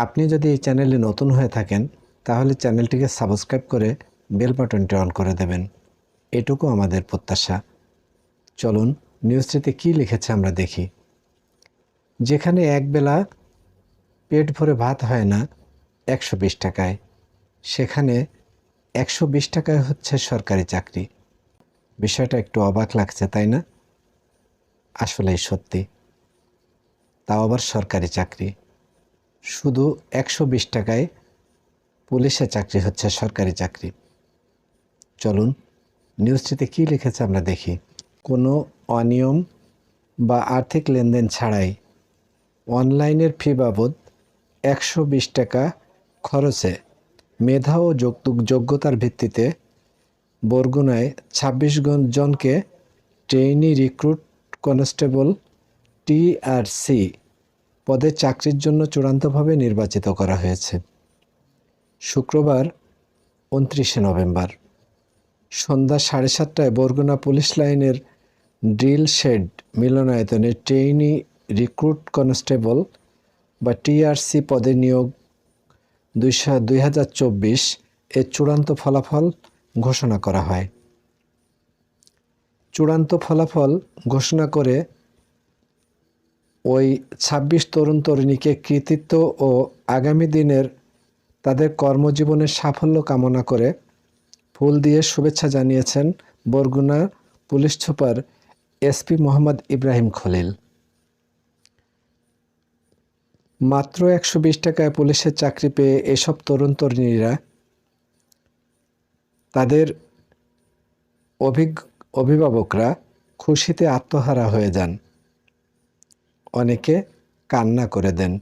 আপনি যদি এই চ্যানেলে নতুন হয়ে থাকেন, তাহলে চ্যানেলটিকে সাবস্ক্রাইব করে বেল বাটনটি অন করে দেবেন। এটুকু আমাদের প্রত্যাশা। চলুন, নিউজটিতে কী লিখেছে আমরা দেখি। যেখানে একবেলা পেট ভরে ভাত হয় না, একশো বিশ টাকায়। সেখানে একশো বিশ টাকায় হচ্ছে সরকারি চাকরি। বিষয়টা একটু অবাক লাগছে, তাই না? আসলেই সত্যি। তাও আবার সরকারি চাকরি। শুধু একশো বিশ টাকায় পুলিশের চাকরি হচ্ছে, সরকারি চাকরি। চলুন নিউজটিতে কী লিখেছে আমরা দেখি। কোনো অনিয়ম বা আর্থিক লেনদেন ছাড়াই অনলাইনের ফি বাবদ একশো বিশ টাকা খরচে মেধা ও যোগ্যতার ভিত্তিতে বরগুনায় ছাব্বিশ জনকে ট্রেইনি রিক্রুট কনস্টেবল টিআরসি পদে চাকরির জন্য চূড়ান্তভাবে নির্বাচিত করা হয়েছে। শুক্রবার উনত্রিশে নভেম্বর, সন্ধ্যা সাড়ে সাতটায় বরগুনা পুলিশ লাইনের ড্রিল শেড মিলনায়তনে ট্রেইনি রিক্রুট কনস্টেবল বা টিআরসি পদে নিয়োগ দুইশো দুই হাজার চব্বিশ এর চূড়ান্ত ফলাফল ঘোষণা করা হয়। চূড়ান্ত ফলাফল ঘোষণা করে ওই ছাব্বিশ তরুণ তরুণীকে কৃতিত্ব ও আগামী দিনের তাদের কর্মজীবনের সাফল্য কামনা করে ফুল দিয়ে শুভেচ্ছা জানিয়েছেন Barguna police super SP Mohammad Ibrahim Khalil. মাত্র একশো বিশ টাকায় পুলিশের চাকরি পেয়ে এসব তরুণ তরুণীরা তাদের অভিজ্ঞ অভিভাবকরা খুশিতে আত্মহারা হয়ে যান। অনেকে কান্না করে দেন।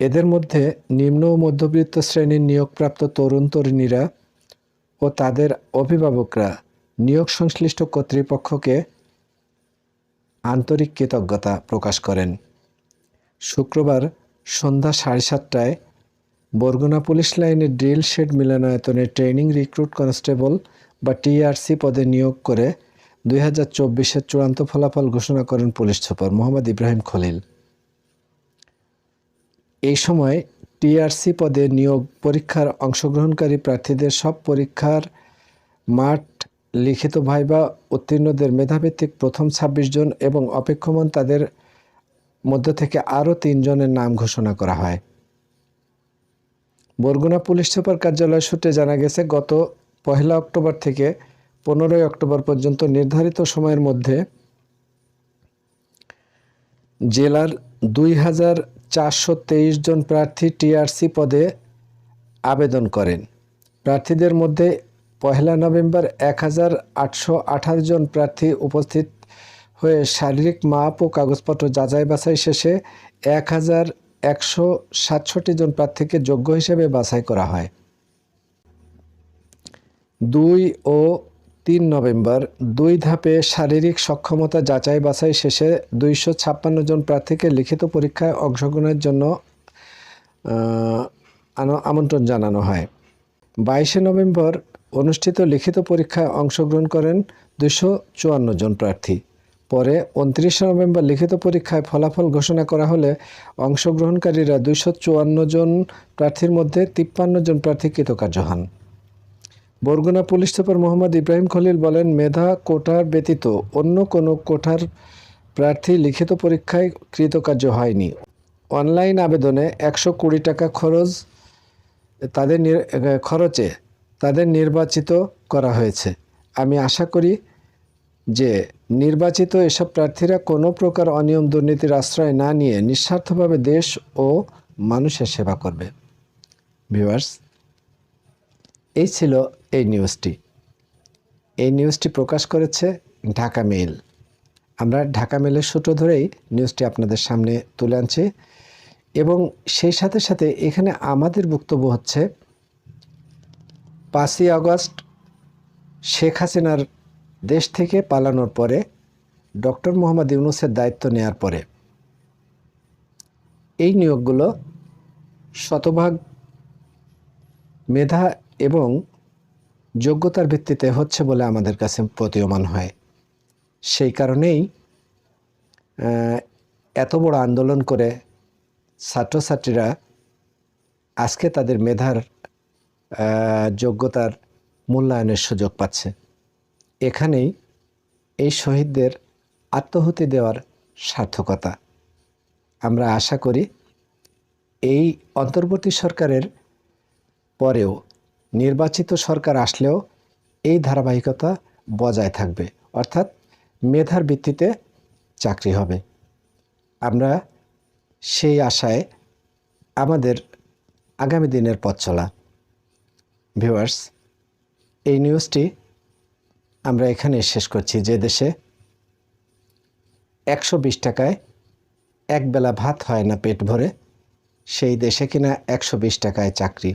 এদের মধ্যে নিম্ন ও মধ্যবিত্ত শ্রেণির নিয়োগপ্রাপ্ত তরুণ তরুণীরা ও তাদের অভিভাবকরা নিয়োগ সংশ্লিষ্ট কর্তৃপক্ষকে আন্তরিক কৃতজ্ঞতা প্রকাশ করেন। শুক্রবার সন্ধ্যা সাড়ে সাতটায় বরগুনা পুলিশ লাইনের ড্রিল শেড মিলনায়তনে ট্রেনিং রিক্রুট কনস্টেবল বা টিআরসি পদে নিয়োগ করে দুই হাজার চব্বিশের চূড়ান্ত ফলাফল ঘোষণা করেন পুলিশ সুপার মোহাম্মদ ইব্রাহিম খলিল। এই সময় টিআরসি পদে নিয়োগ পরীক্ষার অংশগ্রহণকারী প্রার্থীদের সব পরীক্ষার মাঠ লিখিত ভাইবা উত্তীর্ণদের মেধাভিত্তিক প্রথম ছাব্বিশ জন এবং অপেক্ষমান তাদের মধ্য থেকে আরও তিনজনের নাম ঘোষণা করা হয়। বরগুনা পুলিশ সুপার কার্যালয় সূত্রে জানা গেছে, গত পহেলা অক্টোবর থেকে পনেরোই অক্টোবর পর্যন্ত নির্ধারিত সময়ের মধ্যে জেলার দুই হাজার চারশো তেইশ জন প্রার্থী টিআরসি পদে আবেদন করেন। প্রার্থীদের মধ্যে পহেলা নভেম্বর এক হাজার আটশো আঠারো জন প্রার্থী উপস্থিত হয়ে শারীরিক মাপ ও কাগজপত্র যাচাই বাছাই শেষে এক হাজার একশো সাতষট্টি জন প্রার্থীকে যোগ্য হিসেবে বাছাই করা হয়। দুই ও তিন নভেম্বর, দুই ধাপে শারীরিক সক্ষমতা যাচাই বাছাই শেষে দুইশো ছাপ্পান্ন জন প্রার্থীকে লিখিত পরীক্ষায় অংশগ্রহণের জন্য আমন্ত্রণ জানানো হয়। বাইশে নভেম্বর অনুষ্ঠিত লিখিত পরীক্ষায় অংশগ্রহণ করেন দুশো চুয়ান্ন জন প্রার্থী। পরে উনত্রিশে নভেম্বর লিখিত পরীক্ষায় ফলাফল ঘোষণা করা হলে অংশগ্রহণকারীরা দুশো চুয়ান্ন জন প্রার্থীর মধ্যে তিপ্পান্ন জন প্রার্থী কৃতকার্য হন। বরগুনা পুলিশ সুপার মোহাম্মদ ইব্রাহিম খলিল বলেন, মেধা কোটার ব্যতীত অন্য কোনো কোঠার প্রার্থী লিখিত পরীক্ষায় কৃতকার্য হয়নি। অনলাইন আবেদনে একশো কুড়ি টাকা খরচ তাদের খরচে তাদের নির্বাচিত করা হয়েছে। আমি আশা করি যে নির্বাচিত এসব প্রার্থীরা কোনো প্রকার অনিয়ম দুর্নীতির আশ্রয় না নিয়ে নিঃস্বার্থভাবে দেশ ও মানুষের সেবা করবে। ভিউয়ার্স এই ছিল এই নিউজটি এই নিউজটি প্রকাশ করেছে ঢাকা মেইল আমরা ঢাকা মেলের সূত্র ধরেই নিউজটি আপনাদের সামনে তুলে আনছি এবং সেই সাথে সাথে এখানে আমাদের বক্তব্য হচ্ছে, পাঁচই আগস্ট শেখ হাসিনার দেশ থেকে পালানোর পরে ডক্টর মোহাম্মদ ইউনুসের দায়িত্ব নেয়ার পরে। এই নিয়োগগুলো শতভাগ মেধা এবং যোগ্যতার ভিত্তিতে হচ্ছে বলে আমাদের কাছে প্রতীয়মান হয়। সেই কারণেই এত বড় আন্দোলন করে ছাত্রছাত্রীরা আজকে তাদের মেধার যোগ্যতার মূল্যায়নের সুযোগ পাচ্ছে। এখানেই এই শহীদদের আত্মহুতি দেওয়ার সার্থকতা। আমরা আশা করি এই অন্তর্বর্তী সরকারের পরেও নির্বাচিত সরকার আসলেও এই ধারাবাহিকতা বজায় থাকবে। অর্থাৎ মেধার ভিত্তিতে চাকরি হবে। আমরা সেই আশায় আমাদের আগামী দিনের পথ চলা। ভিউয়ার্স, এই নিউজটি আমরা এখানে শেষ করছি। যে দেশে একশো বিশ টাকায় একবেলা ভাত হয় না পেট ভরে, সেই দেশে কিনা একশো বিশ টাকায় চাকরি।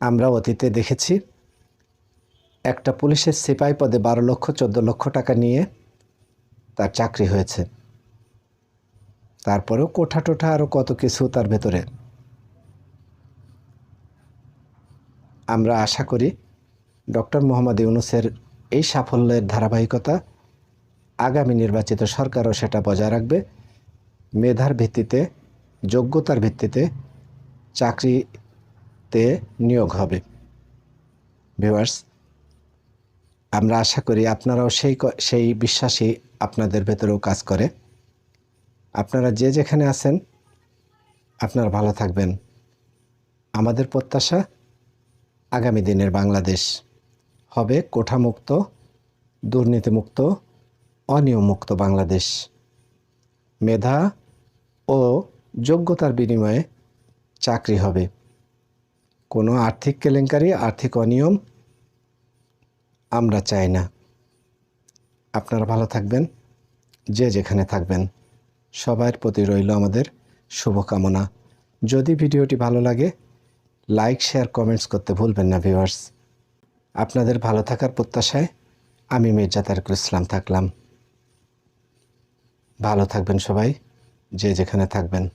আমরা অতীতে দেখেছি, একটা পুলিশের সিপাই পদে বারো লক্ষ, চোদ্দ লক্ষ টাকা নিয়ে তার চাকরি হয়েছে। তারপরেও কোঠা টোঠা আরও কত কিছু তার ভেতরে। আমরা আশা করি ডক্টর মোহাম্মদ ইউনুসের এই সাফল্যের ধারাবাহিকতা আগামী নির্বাচিত সরকারও সেটা বজায় রাখবে। মেধার ভিত্তিতে, যোগ্যতার ভিত্তিতে চাকরিতে নিয়োগ হবে। ভিউয়ার্স আমরা আশা করি আপনারাও সেই সেই বিশ্বাসই আপনাদের ভেতরেও কাজ করে। আপনারা যে যেখানে আছেন, আপনারা ভালো থাকবেন। আমাদের প্রত্যাশা, আগামী দিনের বাংলাদেশ হবে কোঠামুক্ত, দুর্নীতিমুক্ত, অনিয়মমুক্ত বাংলাদেশ। মেধা ও যোগ্যতার বিনিময়ে চাকরি হবে। কোনো আর্থিক কেলেঙ্কারি, আর্থিক অনিয়ম আমরা চাই না। আপনারা ভালো থাকবেন, যে যেখানে থাকবেন। সবার প্রতি রইল আমাদের শুভকামনা। যদি ভিডিওটি ভালো লাগে, লাইক, শেয়ার, কমেন্টস করতে ভুলবেন না ভিউয়ার্স। আপনাদের ভালো থাকার প্রত্যাশায় আমি মির্জা তারকুল ইসলাম থাকলাম। ভালো থাকবেন সবাই, যে যেখানে থাকবেন।